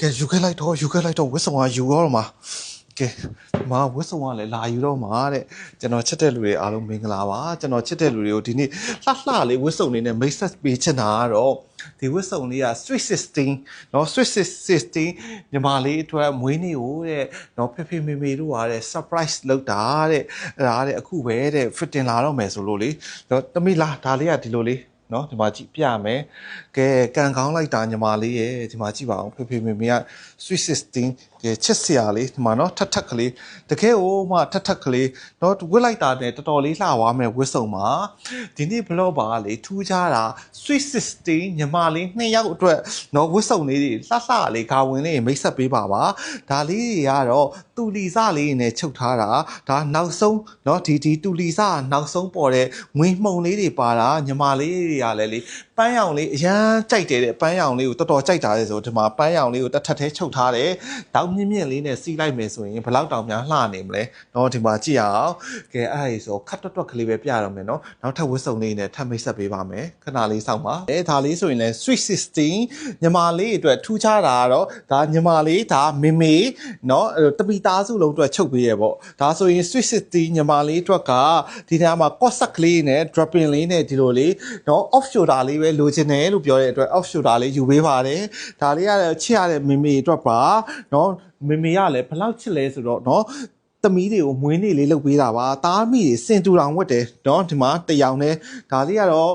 ကဲယူခဲ့လိုက်တော့ယူခဲ့လိုက်တော့ဝစ်ဆောင်ကယူရောတော့မှာကဲဒီမှာဝစ်ဆောင်ကလည်းလာယူတော့မှာတဲ့ကျွန်တော်ချစ်တဲ့လူတွေအားလုံးမင်္ဂလာပါကျွန်တော်ချစ်တဲ့လူတွေကိုဒီနေ့လှလှလေးဝစ်ဆောင်လေးနဲ့မိတ်ဆက်ပေးချင်တာကတော့ဒီဝစ်ဆောင်လေးက Sweet 16เนาะ Sweet 16ညီမလေးအတွက်မွေးနေ့ကိုတဲ့เนาะဖေဖေမေမေတို့ကတဲ့ surprise လုပ်တာတဲ့အဲ့ဒါတဲ့အခုပဲတဲ့ fitting လာတော့မယ်ဆိုလို့လေเนาะတမိလားဒါလေးကဒီလိုလေး နော်ဒီမှာကြည့်ပြမယ်ကဲကန်ကောင်းလိုက်တာညီမလေးရဲ့ဒီမှာကြည့်ပါအောင်ဖေဖေမေမေက Sweet 16 ကဲချစ်စရာလေးဒီမှာနော်ထက်ထက်ကလေးတကယ်ဟိုမှထက်ထက်ကလေးနော်ဝစ်လိုက်တာနဲ့တော်တော်လေးလှသွားမယ်ဝစ်စုံပါဒီနေ့ဘလော့ပါကလေထူးခြားတာ Sweet 16ညီမလေးနှစ်ယောက်အတွက်နော်ဝစ်စုံလေးတွေလှလှလေးခါဝင်လေးမိတ်ဆက်ပေးပါပါဒါလေးတွေကတော့တူလီစလေးနဲ့ချုပ်ထားတာဒါနောက်ဆုံးနော်ဒီဒီတူလီစနောက်ဆုံးပေါ်တဲ့ငွေမှုန်လေးတွေပါတာညီမလေးတွေကလည်းလေ ပန်းရောင်လေးအရန်ကြိုက်တယ်တဲ့ပန်းရောင်လေးကိုတော်တော်ကြိုက်တာလေဆိုဒီမှာပန်းရောင်လေးကိုတစ်ထပ်သေးချုပ်ထားတယ်တောက်မြင့်မြင့်လေးနဲ့စီးလိုက်မယ်ဆိုရင်ဘယ်လောက်တောင်များလှနေမလဲနော်ဒီမှာကြည့်အောင်ကဲအဲ့ဒါဆိုခတ်တွတ်တွတ်ကလေးပဲပြတော့မယ်နော်နောက်ထပ်ဝတ်စုံလေးနဲ့ထပ်မိတ်ဆက်ပေးပါမယ်ခဏလေးစောင့်ပါအဲဒါလေးဆိုရင်လည်း Sweet 16ညီမလေးအတွက်ထူးခြားတာကတော့ဒါညီမလေးဒါမေမေနော်အဲ့တပီသားစုလုံးအတွက်ချုပ်ပေးရပေါ့ဒါဆိုရင် Sweet 16ညီမလေးအတွက်ကဒီနေရာမှာ cossack လေးနဲ့ dropping လေးနဲ့ဒီလိုလေးနော် off shoulder လေးပဲလိုချင်တယ်လို့ပြောတဲ့အတွက် off shoulder လေးယူပေးပါတယ်ဒါလေးကလည်းချစ်ရတဲ့မေမေအတွက်ပါနော်မေမေကလည်းဘယ်လောက်ချစ်လဲဆိုတော့နော်သမီးတွေကိုမွေးနေ့လေးလုပ်ပေးတာပါတားမိတွေစင်တူတောင်ဝတ်တယ်เนาะဒီမှာတယောင်နဲ့ဒါလေးကတော့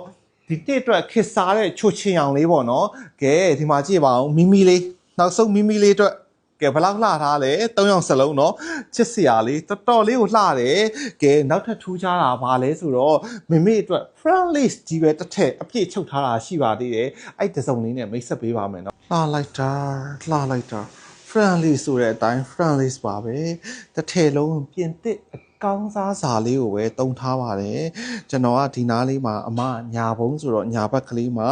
ဒီတစ်အတွက်ခစ်စားတဲ့ချိုချင်အောင်လေးပေါ့နော်ကဲဒီမှာကြည့်ပါဦးမိမိလေးနောက်ဆုံးမိမိလေးအတွက် ကဲဘယ်လောက်လှထားလဲ၃ယောက်စလုံးเนาะချစ်စရာလေးတော်တော်လေးကိုလှတယ်ကဲနောက်ထပ်ထူးခြားတာဘာလဲဆိုတော့မိမိအတွက် front lace ကြီးပဲတစ်ထက်အပြည့်ချုပ်ထားတာရှိပါသေးတယ်အဲ့ဒီစုံလေးနဲ့မိတ်ဆက်ပေးပါမယ်เนาะလှလိုက်တာလှလိုက်တာ friendly ဆိုတဲ့အတိုင်း friendly ပါပဲတစ်ထည်လုံးပြင်သစ်အ ကောင်းစားစာလေးကိုပဲတုံထားပါတယ်ကျွန်တော်ကဒီနားလေးမှာအမညာဘုံဆိုတော့ညာဘက်ကလေးမှာ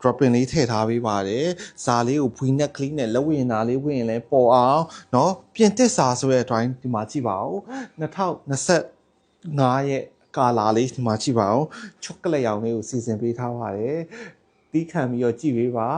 dropping လေးထည့်ထားပေးပါတယ်စာလေးကို V neck ကလေးနဲ့လက်ဝရင်နာလေးဝင်ရင်လည်းပေါ်အောင်เนาะပြင်သစ်စာဆိုတဲ့အတိုင်းဒီမှာကြည့်ပါဦး2025ရဲ့ကာလာလေးဒီမှာကြည့်ပါဦးချောကလက်ရောင်လေးကိုစီစဉ်ပေးထားပါတယ်တီးခံပြီးတော့ကြည့်ပေးပါ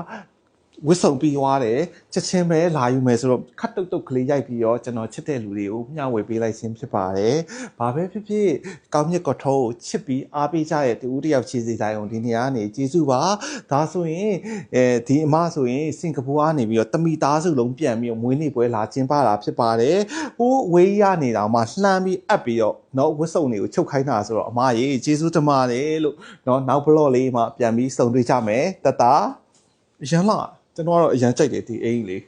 ဝစ်စုံပြီးသွားတယ်ချက်ချင်းပဲလာယူမယ်ဆိုတော့ခတ်တုတ်တုတ်ကလေးရိုက်ပြီးတော့ကျွန်တော်ချစ်တဲ့လူတွေကိုမျှဝေပေးလိုက်ခြင်းဖြစ်ပါတယ်။ဘာပဲဖြစ်ဖြစ်ကောင်းမြတ်ကထုံးကိုချစ်ပြီးအားပေးကြတဲ့တူဦးတယောက်ချီစီတိုင်းအောင်ဒီနေရာကနေကျေးဇူးပါ။ဒါဆိုရင်အဲဒီအမဆိုရင်စင်ကာပူကနေပြီးတော့တမီသားစုလုံးပြန်ပြီးတော့မွေးနေ့ပွဲလာကျင်းပတာဖြစ်ပါတယ်။ဟိုးဝေးရနေတာမှလှမ်းပြီးအပ်ပြီးတော့နော်ဝတ်စုံတွေကိုချုပ်ခိုင်းတာဆိုတော့အမရေကျေးဇူးတင်ပါတယ်လို့နော်နောက်ဘလော့လေးမှပြန်ပြီးစုံတွေ့ကြမယ်တတရန်လာ ကျွန်တော်ကတော့အရန်ကြိုက်တယ်ဒီအိမ်ကြီးလေး